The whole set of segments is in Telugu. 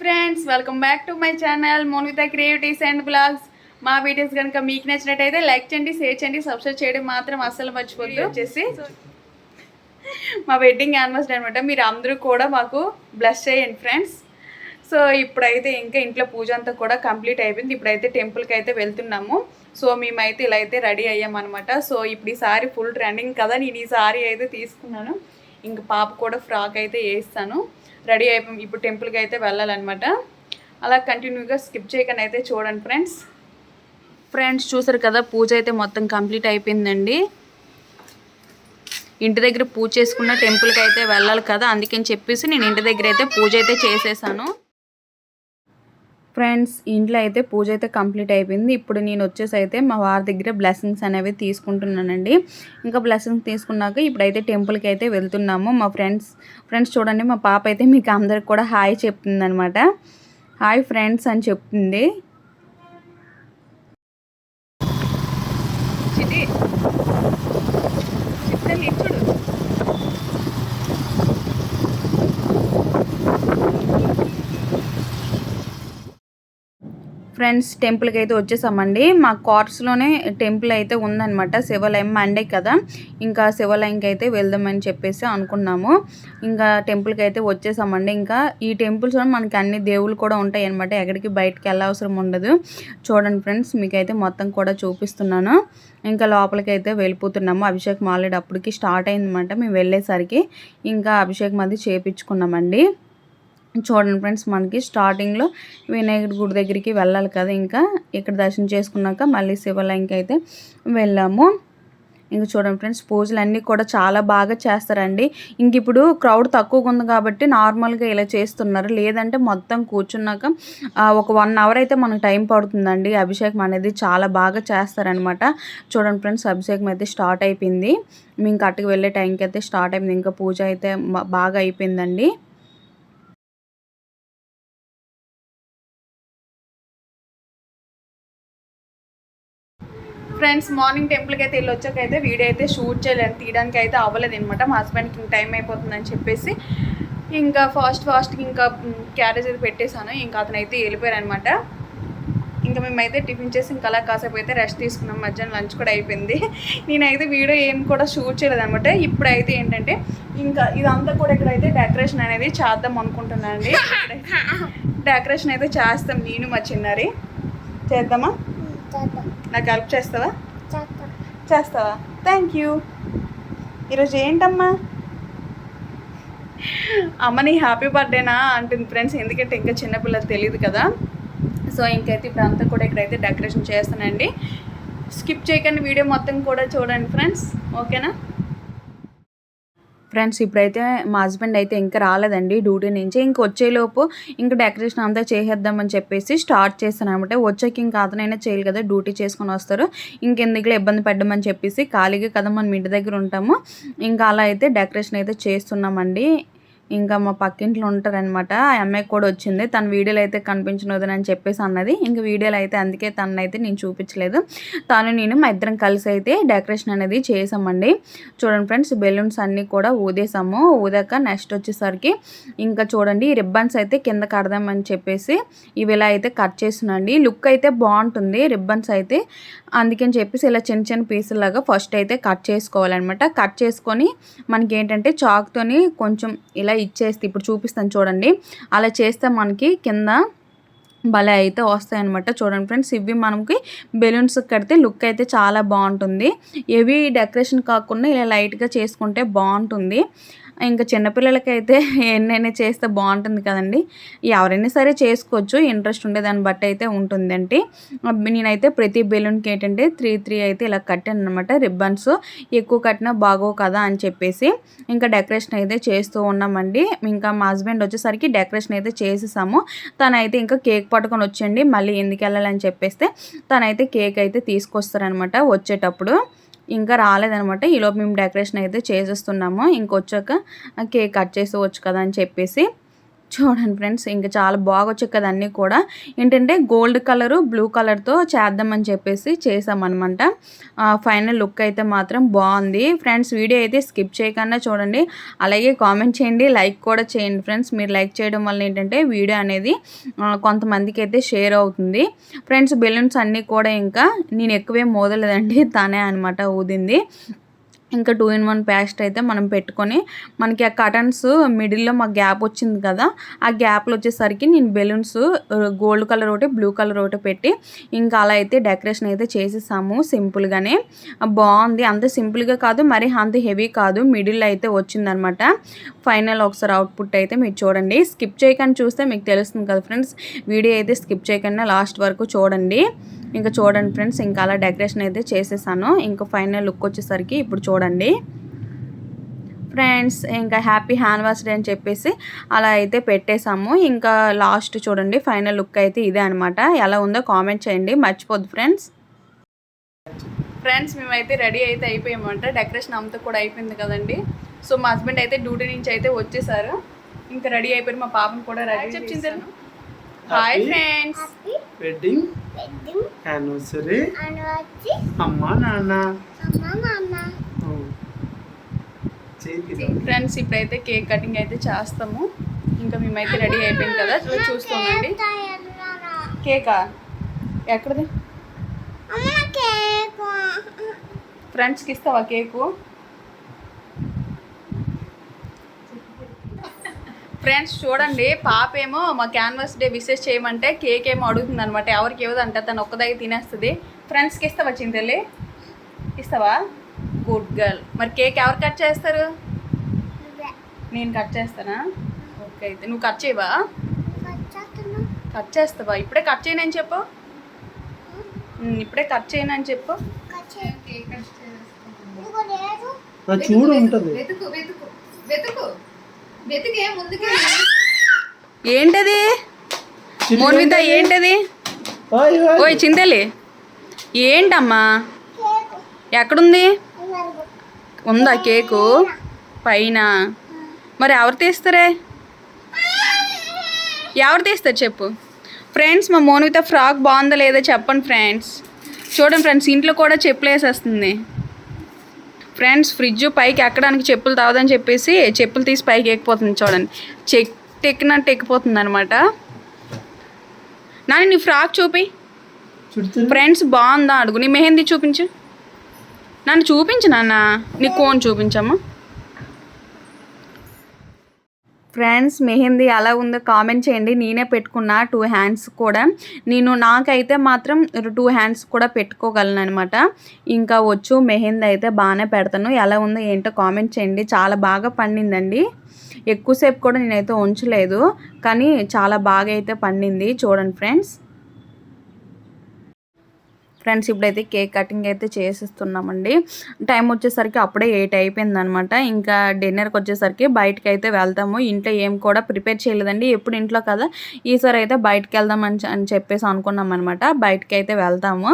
Friends welcome back to my channel Monvitha creatives and blogs మా వీడియోస్ కనుక మీకు నచ్చినట్టయితే లైక్ చేయండి షేర్ చేయండి సబ్స్క్రైబ్ చేయడం మాత్రం అస్సలు మర్చిపోద్దు. వచ్చేసి. మా వెడ్డింగ్ యానివర్సరీ అనమాట మీరు అందరూ కూడా మాకు బ్లెస్ చేయండి ఫ్రెండ్స్ సో ఇప్పుడైతే ఇంకా ఇంట్లో పూజ అంతా కూడా కంప్లీట్ అయిపోయింది. ఇప్పుడైతే టెంపుల్కి అయితే వెళ్తున్నాము. సో మేమైతే ఇలా అయితే రెడీ అయ్యామన్నమాట సో ఇప్పుడు ఈ సారీ ఫుల్ ట్రెండింగ్ కదా. నేను ఈ సారీ అయితే తీసుకున్నాను. ఇంక పాప కూడా ఫ్రాక్ అయితే వేస్తాను. రెడీ అయిపోయి ఇప్పుడు టెంపుల్కి అయితే వెళ్ళాలన్నమాట. అలా కంటిన్యూగా స్కిప్ చేయకుండా అయితే చూడండి ఫ్రెండ్స్. ఫ్రెండ్స్ చూసారు కదా పూజ అయితే మొత్తం కంప్లీట్ అయిపోయిందండి. ఇంటి దగ్గర పూజ చేసుకున్న టెంపుల్కి అయితే వెళ్ళాలి కదా అందుకని చెప్పేసి నేను ఇంటి దగ్గర అయితే పూజ అయితే చేసేసాను. ఫ్రెండ్స్ ఇంట్లో అయితే పూజ అయితే కంప్లీట్ అయిపోయింది. ఇప్పుడు నేను వచ్చేసి అయితే మా వారి దగ్గర బ్లెస్సింగ్స్ అనేవి తీసుకుంటున్నానండి. ఇంకా బ్లెస్సింగ్స్ తీసుకున్నాక ఇప్పుడైతే టెంపుల్కి అయితే వెళ్తున్నాము. మా ఫ్రెండ్స్ ఫ్రెండ్స్ చూడండి మా పాప అయితే మీకు అందరికి కూడా హాయ్ చెప్తుంది హాయ్ ఫ్రెండ్స్ అని చెప్తుంది చిటి చిట్టలి చూడు ఫ్రెండ్స్ టెంపుల్కి అయితే వచ్చేసామండి. మా కార్స్లోనే టెంపుల్ అయితే ఉందన్నమాట. శివాలయం మండే కదా. ఇంకా శివాలయంకి అయితే వెళ్దామని చెప్పేసి అనుకున్నాము. ఇంకా టెంపుల్కి అయితే వచ్చేసామండి. ఇంకా ఈ టెంపుల్స్లో మనకి అన్ని దేవుళ్ళు కూడా ఉంటాయి అనమాట ఎక్కడికి బయటకు వెళ్ళవసరం ఉండదు. చూడండి ఫ్రెండ్స్ మీకైతే మొత్తం కూడా చూపిస్తున్నాను. ఇంకా లోపలికి అయితే వెళ్ళిపోతున్నాము. అభిషేకం ఆల్రెడీ అప్పటికి స్టార్ట్ అయిందన్నమాట. మేము వెళ్ళేసరికి ఇంకా అభిషేకం అది చేపించుకున్నామండి. చూడండి ఫ్రెండ్స్ మనకి స్టార్టింగ్లో వినాయకుడి గుడి దగ్గరికి వెళ్ళాలి కదా ఇంకా. ఇక్కడ దర్శనం చేసుకున్నాక మళ్ళీ శివాలయంకి అయితే వెళ్ళాము. ఇంకా చూడండి ఫ్రెండ్స్ పూజలు అన్నీ కూడా చాలా బాగా చేస్తారండి. ఇంక ఇప్పుడు క్రౌడ్ తక్కువగా ఉంది కాబట్టి నార్మల్గా ఇలా చేస్తున్నారు. లేదంటే మొత్తం కూర్చున్నాక ఒక వన్ అవర్ అయితే మనకు టైం పడుతుందండి. అభిషేకం అనేది చాలా బాగా చేస్తారనమాట చూడండి ఫ్రెండ్స్ అభిషేకం అయితే స్టార్ట్ అయిపోయింది. మేము కట్టుకు వెళ్ళే టైంకి అయితే స్టార్ట్ అయిపోయింది ఇంకా పూజ అయితే బాగా అయిపోయిందండి. ఫ్రెండ్స్ మార్నింగ్ టెంపుల్కి అయితే వెళ్ళి వచ్చాక అయితే వీడియో అయితే షూట్ చేయలేదు తీయడానికి అయితే అవ్వలేదు అనమాట మా హస్బెండ్కి ఇంక టైం అయిపోతుందని చెప్పేసి ఇంకా ఫాస్ట్ ఫాస్ట్కి ఇంకా క్యారేజ్ అయితే పెట్టేశాను. ఇంకా అతను అయితే వెళ్ళిపోయారు అనమాట ఇంకా మేమైతే టిఫిన్ చేసి ఇంకా అలా కాసేపు అయితే రెస్ట్ తీసుకున్నాం. మధ్యాహ్నం లంచ్ కూడా అయిపోయింది. నేనైతే వీడియో ఏం కూడా షూట్ చేయలేదు అనమాట ఇప్పుడైతే ఏంటంటే ఇంకా ఇదంతా కూడా ఇక్కడైతే డెకరేషన్ అనేది చేద్దాం అనుకుంటున్నానండి. డెకరేషన్ అయితే చేస్తాం. నేను మా చిన్నారి. చేద్దామా? నాకు హెల్ప్ చేస్తావా? చేస్తావా? థ్యాంక్ యూ ఈరోజు ఏంటమ్మా? అమ్మని హ్యాపీ బర్త్డేనా అంటుంది ఫ్రెండ్స్ ఎందుకంటే ఇంకా చిన్నపిల్లలు తెలియదు కదా. సో ఇంకైతే ఇప్పుడు అంతా కూడా ఇక్కడైతే డెకరేషన్ చేస్తానండి. స్కిప్ చేయకండి వీడియో మొత్తం కూడా చూడండి ఫ్రెండ్స్ ఓకేనా ఫ్రెండ్స్ ఇప్పుడైతే మా హస్బెండ్ అయితే ఇంకా రాలేదండి డ్యూటీ నుంచి. ఇంక వచ్చేలోపు ఇంకా డెకరేషన్ అంతా చేసేద్దామని చెప్పేసి స్టార్ట్ చేస్తాను అనమాట. వచ్చాక ఇంకా అతనైనా చేయాలి కదా డ్యూటీ చేసుకొని వస్తారు. ఇంకెందుకులో ఇబ్బంది పడ్డామని చెప్పేసి ఖాళీగా కదా మనం ఇంటి దగ్గర ఉంటాము. ఇంకా అలా అయితే డెకరేషన్ అయితే చేస్తున్నామండి. ఇంకా మా పక్కింట్లో ఉంటారనమాట ఆ అమ్మాయి కూడా వచ్చింది. తన వీడియోలు అయితే కనిపించను అని చెప్పేసి అన్నది. ఇంకా వీడియోలు అయితే అందుకే తనైతే నేను చూపించలేదు. తను నేను మా ఇద్దరం కలిసి అయితే డెకరేషన్ అనేది చేసామండి. చూడండి ఫ్రెండ్స్ బెలూన్స్ అన్నీ కూడా ఊదేసాము. ఊదాక నెక్స్ట్ వచ్చేసరికి ఇంకా చూడండి రిబ్బన్స్ అయితే కింద కడదామని చెప్పేసి ఇవి ఇలా అయితే కట్ చేసినండి లుక్ అయితే బాగుంటుంది రిబ్బన్స్ అయితే. అందుకని చెప్పేసి ఇలా చిన్న చిన్న పీసులాగా ఫస్ట్ అయితే కట్ చేసుకోవాలన్నమాట. కట్ చేసుకొని మనకి ఏంటంటే చాక్తోని కొంచెం ఇలా ఇచ్చేస్తే ఇప్పుడు చూపిస్తాను చూడండి. అలా చేస్తే మనకి కింద భలే అయితే వస్తాయన్నమాట. చూడండి ఫ్రెండ్స్ ఇవి మనకి బెలూన్స్ కడితే లుక్ అయితే చాలా బాగుంటుంది. ఇవి డెకరేషన్ కాకుండా ఇలా లైట్గా చేసుకుంటే బాగుంటుంది. ఇంకా చిన్నపిల్లలకైతే ఎన్నైనా చేస్తే బాగుంటుంది కదండి. ఎవరైనా సరే చేసుకోవచ్చు. ఇంట్రెస్ట్ ఉండే దాన్ని బట్టి అయితే ఉంటుందండి. నేనైతే ప్రతి బెలూన్కి ఏంటంటే త్రీ త్రీ అయితే ఇలా కట్టాను అనమాట రిబ్బన్స్ ఎక్కువ కట్టినా బాగో కదా అని చెప్పేసి ఇంకా డెకరేషన్ అయితే చేస్తూ ఉన్నామండి. ఇంకా మా హస్బెండ్ వచ్చేసరికి డెకరేషన్ అయితే చేసేసాము. తనైతే ఇంకా కేక్ పట్టుకొని వచ్చండి మళ్ళీ ఎందుకు వెళ్ళాలని చెప్పేస్తే తనైతే కేక్ అయితే తీసుకొస్తారనమాట వచ్చేటప్పుడు. ఇంకా రాలేదనమాట. ఈలోపు మేము డెకరేషన్ అయితే చేసేస్తున్నాము. ఇంకొచ్చాక కేక్ కట్ చేసుకోవచ్చు కదా అని చెప్పేసి. చూడండి ఫ్రెండ్స్ ఇంకా చాలా బాగా వచ్చాయి కదా అన్నీ కూడా. ఏంటంటే గోల్డ్ కలరు బ్లూ కలర్తో చేద్దామని చెప్పేసి చేసామన్నమాట. ఫైనల్ లుక్ అయితే మాత్రం బాగుంది. ఫ్రెండ్స్ వీడియో అయితే స్కిప్ చేయకుండా చూడండి. అలాగే కామెంట్ చేయండి లైక్ కూడా చేయండి ఫ్రెండ్స్. మీరు లైక్ చేయడం వల్ల ఏంటంటే వీడియో అనేది కొంతమందికి అయితే షేర్ అవుతుంది. ఫ్రెండ్స్ బెలూన్స్ అన్నీ కూడా ఇంకా నేను ఎక్కువే మోదలేదండి తనే అనమాట ఊదింది. ఇంకా టూ ఇన్ వన్ పేస్ట్ అయితే మనం పెట్టుకొని మనకి ఆ కటన్స్ మిడిల్లో మా గ్యాప్ వచ్చింది కదా ఆ గ్యాప్లో వచ్చేసరికి నేను బెలూన్స్ గోల్డ్ కలర్ ఒకటి బ్లూ కలర్ ఒకటి పెట్టి ఇంకా అలా అయితే డెకరేషన్ అయితే చేసేసాము సింపుల్గానే. బాగుంది. అంత సింపుల్గా కాదు మరి అంత హెవీ కాదు. మిడిల్ అయితే వచ్చిందనమాట. ఫైనల్ ఒకసారి అవుట్పుట్ అయితే మీరు చూడండి. స్కిప్ చేయకుండా చూస్తే మీకు తెలుస్తుంది కదా ఫ్రెండ్స్. వీడియో అయితే స్కిప్ చేయకుండా లాస్ట్ వరకు చూడండి. ఇంకా చూడండి ఫ్రెండ్స్ ఇంకా అలా డెకరేషన్ అయితే చేసేసాను. ఇంకా ఫైనల్ లుక్ వచ్చేసరికి ఇప్పుడు చూడండి. ఫ్రెండ్స్ ఇంకా హ్యాపీ హ్యానివర్సరీ అని చెప్పేసి అలా అయితే పెట్టేశాము. ఇంకా లాస్ట్ చూడండి ఫైనల్ లుక్ అయితే ఇదే అనమాట ఎలా ఉందో కామెంట్ చేయండి. మర్చిపోద్దు ఫ్రెండ్స్. ఫ్రెండ్స్ మేమైతే రెడీ అయితే అయిపోయామంట. డెకరేషన్ అంతా కూడా అయిపోయింది కదండి. సో మా హస్బెండ్ అయితే డ్యూటీ నుంచి అయితే వచ్చేసారు. ఇంకా రెడీ అయిపోయి మా పాపని కూడా రెడీ చెప్పింది hi? Friends wedding wedding anniversary అమ్మ నాన్న అమ్మ నాన్న ఫ్రెండ్స్ ఇప్పుడైతే కేక్ కటింగ్ అయితే చేస్తాము. ఇంకా మేమైతే రెడీ అయిపోయింది కదా. చూస్తామండి? కేకా ఎక్కడిది? అమ్మ కేకు. ఫ్రెండ్స్కి ఇస్తావా కేకు? ఫ్రెండ్స్ చూడండి పాప ఏమో మా క్యాన్వాస్ డే విషెస్ చేయమంటే కేక్ ఏమో అడుగుతుంది అనమాట ఎవరికి ఇవ్వదంట తను ఒక్కదాగి తినేస్తుంది. ఫ్రెండ్స్కి ఇస్తావా చింతల్లి? ఇస్తావా? గుడ్ గర్ల్ మరి కేక్ ఎవరు కట్ చేస్తారు. నేను కట్ చేస్తానా? ఓకే అయితే నువ్వు కట్ చేయవా. కట్ చేస్తావా? ఇప్పుడే కట్ చేయనని చెప్పు. ఉమ్, ఇప్పుడే కట్ చేయనని చెప్పు. చూడు ఉంటది. వెతుకు వెతికే ముందుకే ఏంటది? మోన్విత ఏంటది. ఓయ్ చింతలి. ఏంటమ్మా? కేకు. ఎక్కడుంది. ఉందా కేకు? పైన. మరి ఎవరు తీస్తారే? ఎవరు తీస్తారు చెప్పు. ఫ్రెండ్స్ మా మోనిత ఫ్రాక్ బాగుందా లేదా చెప్పండి ఫ్రెండ్స్. చూడండి ఫ్రెండ్స్ ఇంట్లో కూడా చెప్పులు వేసేస్తుంది. ఫ్రెండ్స్ ఫ్రిడ్జ్ పైకి ఎక్కడానికి చెప్పులు తావదని చెప్పేసి చెప్పులు తీసి పైకి ఎక్కిపోతుంది చూడండి. చెట్టు ఎక్కినట్టు ఎక్కిపోతుంది అనమాట నాని నీ ఫ్రాక్ చూపి. ఫ్రెండ్స్ బాగుందా? అడుగు. నీ మెహందీ చూపించు. నన్ను చూపించు నాన్న. నీ కోన్ చూపించమ్మా. ఫ్రెండ్స్ మెహందీ ఎలా ఉందో కామెంట్ చేయండి. నేనే పెట్టుకున్నా టూ హ్యాండ్స్ కూడా. నేను నాకైతే మాత్రం టూ హ్యాండ్స్ కూడా పెట్టుకోగలను అనమాట ఇంకా వచ్చు మెహందీ అయితే బాగానే పెడతాను. ఎలా ఉందో ఏంటో కామెంట్ చేయండి. చాలా బాగా పండిందండి. ఎక్కువసేపు కూడా నేనైతే ఉంచలేదు. కానీ చాలా బాగా అయితే పండింది. చూడండి ఫ్రెండ్స్. ఫ్రెండ్స్ ఇప్పుడైతే కేక్ కటింగ్ అయితే చేసేస్తున్నామండి. టైం వచ్చేసరికి అప్పుడే ఎయిట్ అయిపోయిందనమాట ఇంకా డిన్నర్కి వచ్చేసరికి బయటకి అయితే వెళ్తాము. ఇంట్లో ఏం కూడా ప్రిపేర్ చేయలేదండి. ఎప్పుడు ఇంట్లో కదా ఈసారి అయితే బయటకు వెళ్దాం అని అని చెప్పేసి అనుకున్నాం అనమాట బయటకి అయితే వెళ్తాము.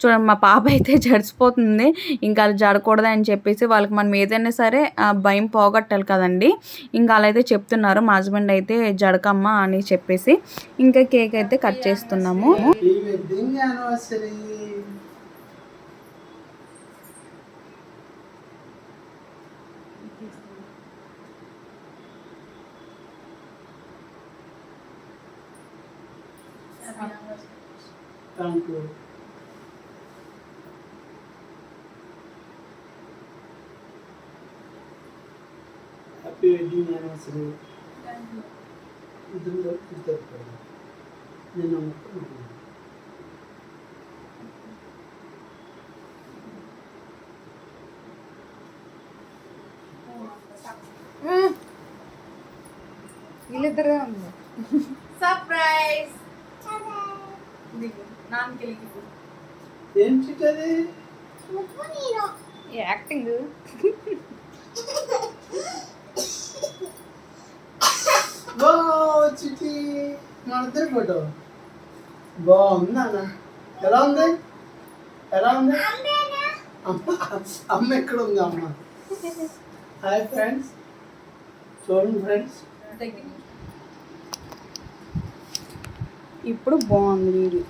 చూడండి మా పాప అయితే జడిసిపోతుంది. ఇంకా అది జడకూడదు అని చెప్పేసి వాళ్ళకి మనం ఏదైనా సరే భయం పోగొట్టాలి కదండి. ఇంకా అలా అయితే చెప్తున్నారు. మా హస్బెండ్ అయితే జడకమ్మ అని చెప్పేసి. ఇంకా కేక్ అయితే కట్ చేస్తున్నాము. Thank you. Happy wedding anniversary. Thank you. ಇದರಿಂದ ಇರ್ತಾರೆ ನಾನು వీళ్ళిద్దరే ఉంది సర్ప్రైజ్ ఏం చిట్టది నువ్వు నేను. యాక్టింగ్. ఓ చిట్టి. మన ఇద్దరి ఫోటో. బాగుంది అన్న ఎలా ఉంది? ఎలా ఉంది? అమ్మ అమ్మ ఎక్కడ ఉంది అమ్మ? హాయ్ ఫ్రెండ్స్ చూడండి ఫ్రెండ్స్ ఇప్పుడు బాగుంది వీడియో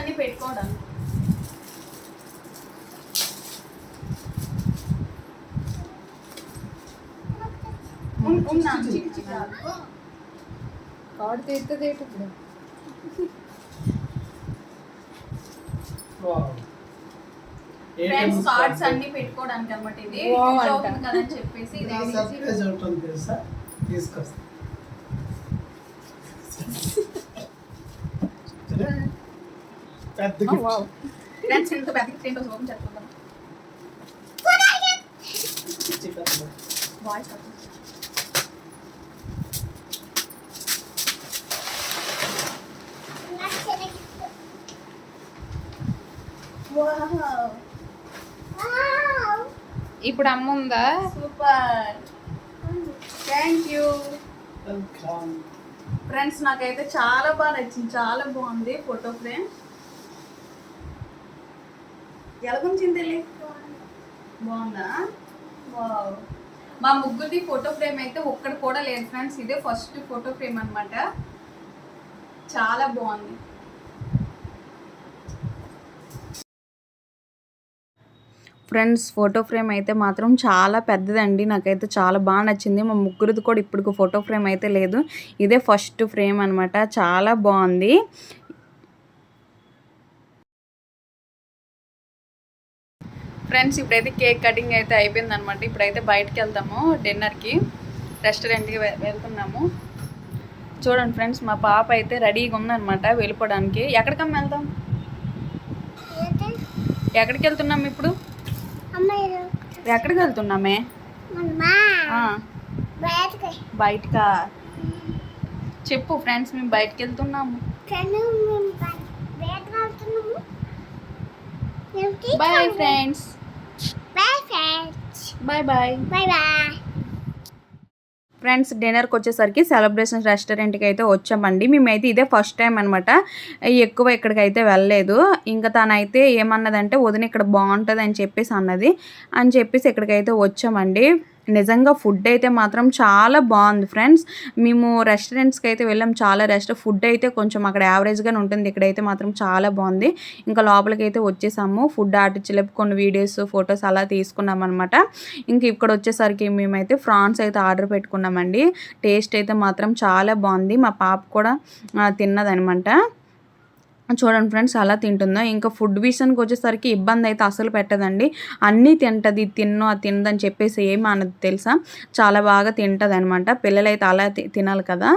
అన్ని రాదు. కార్డు తీస్తుంది ఏంటి ఇప్పుడు. ఫ్రెండ్స్ కార్డ్స్ అన్ని పెట్టుకోవడానికి అనమాట ఇది అని చెప్పేసి ఇది ఉంటుంది తెలుసా? పెద్ద ఫ్రెండ్స్ ఇంత గిఫ్ట్ ఏంటో వాయిస్ వావ్ ఇప్పుడు అమ్మ ఉందా? సూపర్ థ్యాంక్ యూ ఫ్రెండ్స్ నాకైతే చాలా బాగా నచ్చింది చాలా బాగుంది ఫోటో ఫ్రేమ్ ఎలాగొచ్చింది తెలియ బాగుందా? మా ముగ్గురిది ఫోటో ఫ్రేమ్ అయితే ఒక్కటి కూడా లేదు ఫ్రెండ్స్. ఇదే ఫస్ట్ ఫోటో ఫ్రేమ్ అన్నమాట. చాలా బాగుంది. ఫ్రెండ్స్ ఫోటో ఫ్రేమ్ అయితే మాత్రం చాలా పెద్దదండి. నాకైతే చాలా బాగా నచ్చింది. మా ముగ్గురిది కూడా ఇప్పుడు ఫోటో ఫ్రేమ్ అయితే లేదు. ఇదే ఫస్ట్ ఫ్రేమ్ అన్నమాట. చాలా బాగుంది. ఫ్రెండ్స్ ఇప్పుడైతే కేక్ కటింగ్ అయితే అయిపోయింది అనమాట ఇప్పుడైతే బయటకు వెళ్తాము డిన్నర్కి రెస్టారెంట్కి వెళ్తున్నాము. చూడండి ఫ్రెండ్స్ మా పాప అయితే రెడీగా ఉందన్నమాట వెళ్ళిపోవడానికి. ఎక్కడికమ్మ వెళ్తాం? ఎక్కడికి వెళ్తున్నాం ఇప్పుడు? ఎక్కడికి వెళ్తున్నామే? బయటకి. చెప్పు ఫ్రెండ్స్ మేము బయటకు వెళ్తున్నాము. Bye friends. Bye friends bye bye bye bye friends డిన్నర్కి వచ్చేసరికి సెలబ్రేషన్ రెస్టారెంట్కి అయితే వచ్చామండి. మేమైతే ఇదే ఫస్ట్ టైం అనమాట ఎక్కువ ఇక్కడికి అయితే వెళ్ళలేదు. ఇంకా తనైతే ఏమన్నదంటే వదిన ఇక్కడ బాగుంటుంది అని చెప్పేసి అన్నది. అని చెప్పేసి ఇక్కడికైతే వచ్చామండి. నిజంగా ఫుడ్ అయితే మాత్రం చాలా బాగుంది ఫ్రెండ్స్. మేము రెస్టారెంట్స్కి అయితే వెళ్ళాం. చాలా రెస్ట్ ఫుడ్ అయితే కొంచెం అక్కడ యావరేజ్గానే ఉంటుంది. ఇక్కడైతే మాత్రం చాలా బాగుంది. ఇంకా లోపలికి అయితే వచ్చేసాము. ఫుడ్ ఆర్టించలేపు కొన్ని వీడియోస్ ఫొటోస్ అలా తీసుకున్నాం అనమాట ఇంక ఇక్కడ వచ్చేసరికి మేమైతే ఫ్రాన్స్ అయితే ఆర్డర్ పెట్టుకున్నామండి. టేస్ట్ అయితే మాత్రం చాలా బాగుంది. మా పాప కూడా తిన్నదనమాట చూడండి ఫ్రెండ్స్ అలా తింటుందో? ఇంకా ఫుడ్ విషయానికి వచ్చేసరికి ఇబ్బంది అయితే అసలు పెట్టదండి. అన్నీ తింటుంది తిన్ను అది తినదని చెప్పేసి ఏమి అనదు తెలుసా? చాలా బాగా తింటుంది అనమాట పిల్లలైతే అలా తినాలి కదా?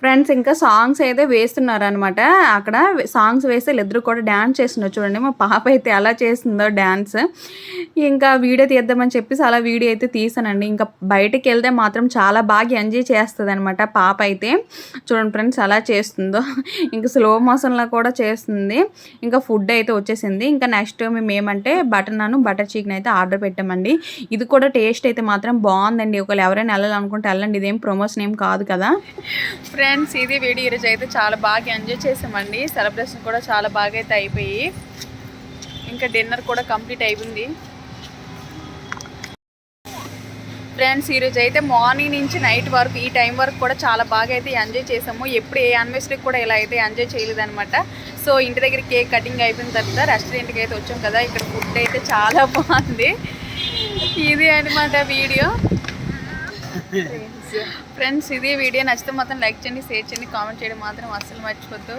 ఫ్రెండ్స్ ఇంకా సాంగ్స్ అయితే వేస్తున్నారు అనమాట అక్కడ సాంగ్స్ వేస్తే ఇద్దరు కూడా డ్యాన్స్ చేస్తున్నారు. చూడండి మా పాప అయితే ఎలా చేస్తుందో డ్యాన్స్ ఇంకా వీడియో తీద్దామని చెప్పేసి అలా వీడియో అయితే తీసానండి. ఇంకా బయటకు వెళ్తే మాత్రం చాలా బాగా ఎంజాయ్ చేస్తుంది అనమాట పాప అయితే. చూడండి ఫ్రెండ్స్ అలా చేస్తుందో. ఇంకా స్లో మోషన్లో కూడా చేస్తుంది. ఇంకా ఫుడ్ అయితే వచ్చేసింది. ఇంకా నెక్స్ట్ మేము ఏమంటే బటర్ నాను బటర్ చికెన్ అయితే ఆర్డర్ పెట్టామండి. ఇది కూడా టేస్ట్ అయితే మాత్రం బాగుందండి. ఒకవేళ ఎవరైనా వెళ్ళాలనుకుంటే వెళ్ళండి. ఇదేం ప్రమోషన్ ఏం కాదు కదా. ఫ్రెండ్స్ ఫ్రెండ్స్ ఇది వీడియో ఈరోజు అయితే చాలా బాగా ఎంజాయ్ చేసామండి. సెలబ్రేషన్ కూడా చాలా బాగా అయితే అయిపోయి ఇంకా డిన్నర్ కూడా కంప్లీట్ అయిపోయింది. ఫ్రెండ్స్ ఈరోజు అయితే మార్నింగ్ నుంచి నైట్ వరకు ఈ టైం వరకు కూడా చాలా బాగా అయితే ఎంజాయ్ చేసాము. ఎప్పుడు ఏ యానివర్సరీకి కూడా ఇలా అయితే ఎంజాయ్ చేయలేదన్నమాట. సో ఇంటి దగ్గర కేక్ కటింగ్ అయిపోయిన తర్వాత రెస్టారెంట్కి అయితే వచ్చాం కదా ఇక్కడ ఫుడ్ అయితే చాలా బాగుంది. ఇది అనమాట వీడియో ఫ్రెండ్స్ ఇది వీడియో నచ్చితే మాత్రం లైక్ చేయండి షేర్ చేయండి కామెంట్ చేయడం. మాత్రం అస్సలు మర్చిపోద్దు.